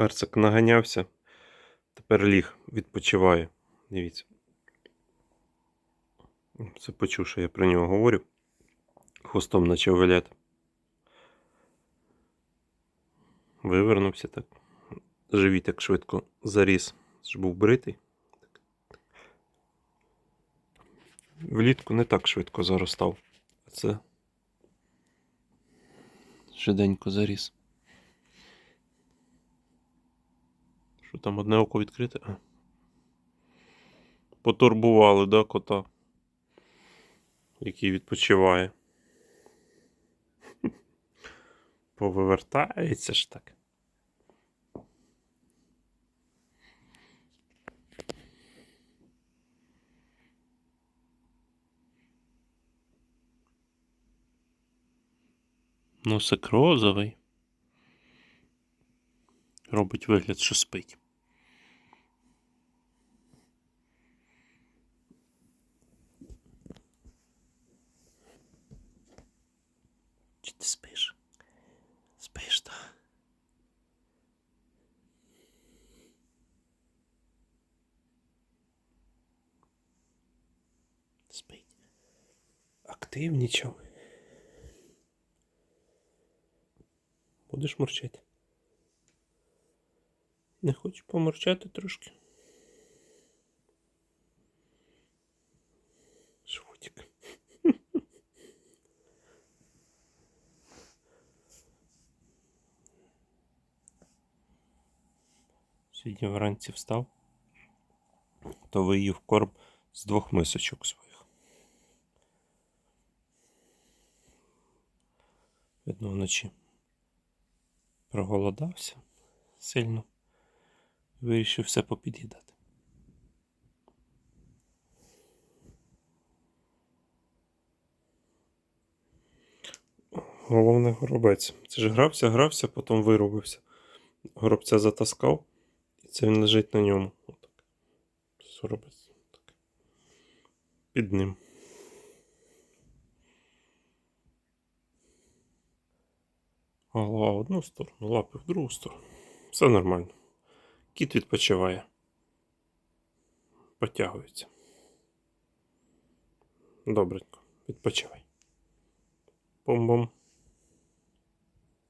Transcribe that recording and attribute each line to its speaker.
Speaker 1: Персик наганявся. Тепер ліг, відпочиває. Дивіться. Це почув, що я про нього говорю. Хвостом наче овелет. Вивернувся так. Живіт так швидко заріс. Ж був бритий. Влітку не так швидко заростав. А це швиденько заріс. Що там одне око відкрите? А. Потурбували, да, кота, який відпочиває. Повивертається ж так. Носик розовий. Робить вигляд, що спить. Чи ти спиш? Спиш, так? Спить. Активнічав. Будеш мурчати? Не хочу помурчати трошки. Швутик. Сьогодні вранці встав, то виїв корм з двох мисочок своїх. Видно, вночі проголодався сильно. Вирішив все попід'їдати. Головне горобець. Це ж грався, грався, потім вирубився. Горобця затаскав, і це він лежить на ньому. Отак. Горобець. Так. Під ним. Голова в одну сторону, лапи в другу сторону. Все нормально. Кіт відпочиває. Потягується. Добренько. Відпочивай. Бом-бом.